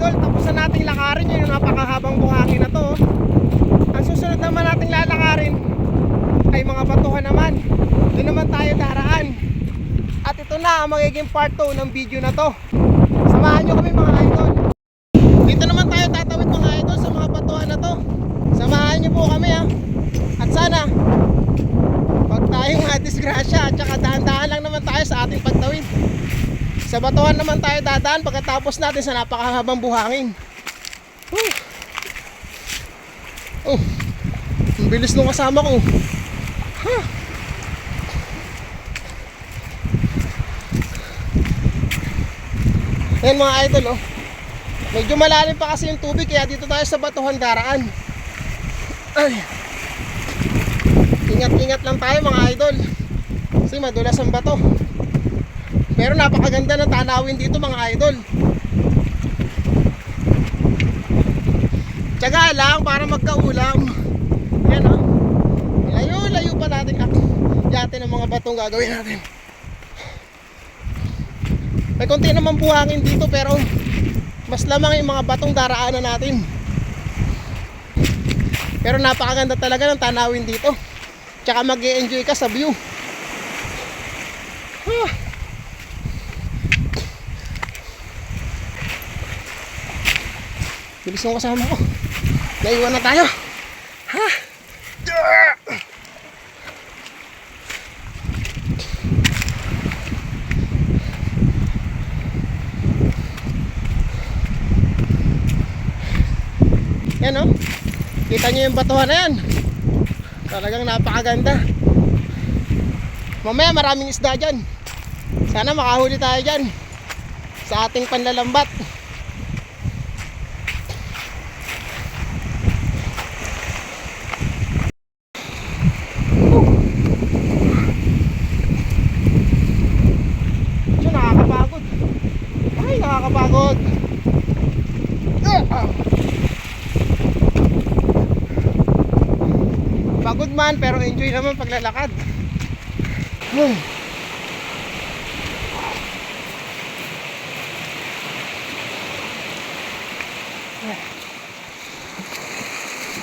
idol, tapos na nating lakarin yun yung napakahabang buhangin na to. Ang susunod naman nating lalakarin ay mga batuhan naman. Doon naman tayo daraan. At ito na ang magiging part 2 ng video na to. Samahan nyo kami mga idol. Dito naman tayo tatawid mga idol sa mga batuhan na to. Samahan nyo po kami ha. At sana, Huwag tayong madisgrasya at saka dahan-dahan lang naman tayo sa. Sa batuhan naman tayo dadaan pagkatapos natin sa napakahabang buhangin. Oh, ang bilis nung kasama ko. Huh. Yan mga idol oh. Medyo malalim pa kasi yung tubig kaya dito tayo sa batuhan daraan. Ay. Ingat-ingat lang tayo mga idol. Kasi madulas ang bato. Pero napakaganda ng tanawin dito mga idol. Tsaga lang para magkaulam. Yan o. Layo-layo pa natin ak yate ng mga batong gagawin natin. May konti naman buhangin dito pero mas lamang yung mga batong daraanan natin. Pero napakaganda talaga ng tanawin dito. Tsaka mag enjoy ka sa view. Bilis ng kasama ko. Naiwan na tayo. Ha? Yan o. Kita nyo yung batuhan na yan. Talagang napakaganda. Mamaya maraming isda dyan. Sana makahuli tayo dyan. Sa ating panlalambat. Medyo nakakapagod. Ay, nakakapagod. Ah! Pagod man pero enjoy naman paglalakad.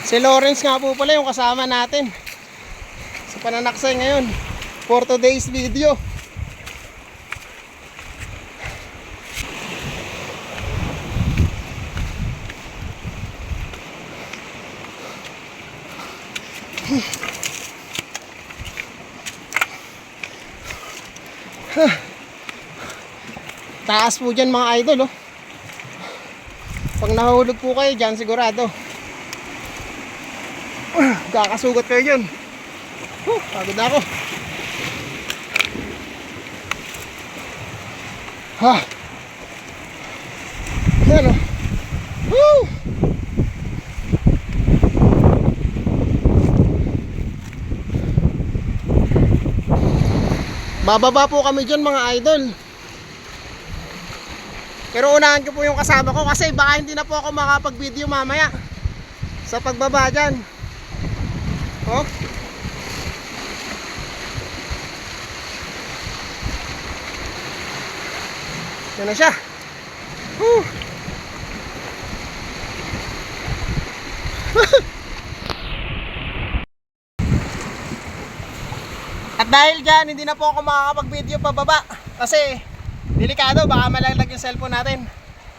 Si Lawrence nga po pala yung kasama natin sa pananaksay ngayon for today's video. Taas po dyan mga idol oh. Pag nahulog po kayo dyan sigurado. Kakasugat kayo dyan. Huh, pagod na ako. Ha. Yan oh. Bababa po kami dyan mga idol. Pero unahan ko po yung kasama ko kasi baka hindi na po ako makapag-video mamaya sa pagbaba dyan. Oh. Yan na siya. Whew. At dahil dyan, hindi na po ako makakapag-video pababa. Kasi, delikado, baka malaglag yung cellphone natin.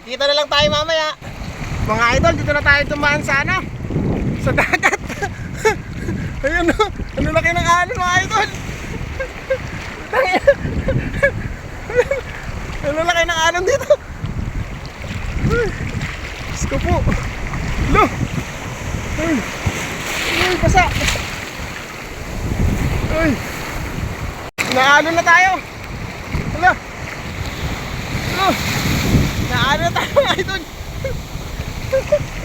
Dito na lang tayo mamaya. Mga idol, dito na tayo tumaan sa ano? Sa dagat. Ayun o, ano laki ng alon mga idol. ano laki ng alon dito. Diyos ko po. Lo! Ay, ay, basa. Ay, Naalo na tayo. Hala. Oh. Naalo na tayo mga idol.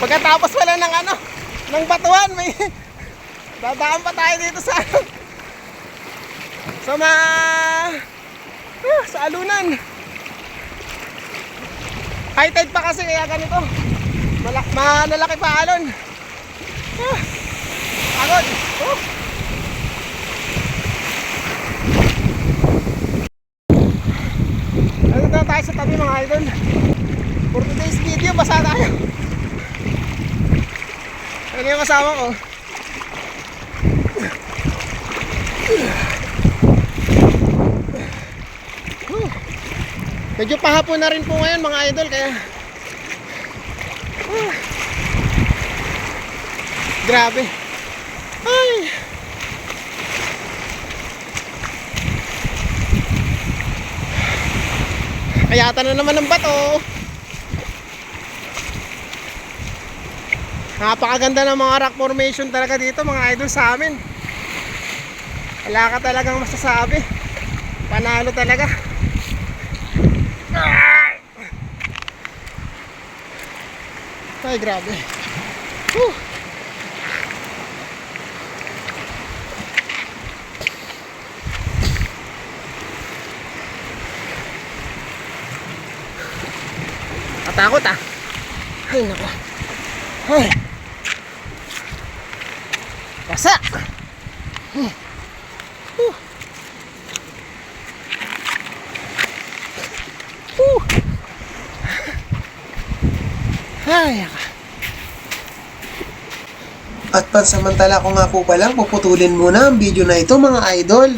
Pagkatapos pala ng ano, ng batuhan, may dadaan pa tayo dito sa ano, sa ma ah, sa alunan. High tide pa kasi kaya ganito. Malak malalaki pa alon. Ah, alon. Oh. Ano na tayo sa tabi mga idol? For today's video, basa tayo. Ano yung kasama ko? Medyo pahapon na rin po ngayon mga idol kaya Ah. Grabe. Ay. Kayata na naman ng bato. Napakaganda ng mga rock formation talaga dito mga idol sa amin. Wala ka talagang masasabi. Panalo talaga. Ay, grabe. Whew. Katakot ah. Ay, nako. Ay. Basa. Hmm. Ay. At pansamantala ko nga po pala, puputulin muna ang video na ito mga idol.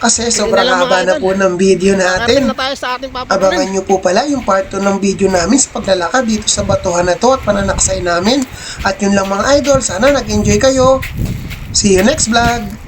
Kasi sobrang na lang, mga haba na po ng video natin. na tayo sa ating Abangan nyo po pala yung part 2 ng video namin sa paglalakad dito sa batuhan na to at pananaksay namin. At yun lang mga idol, sana nag-enjoy kayo. See you next vlog!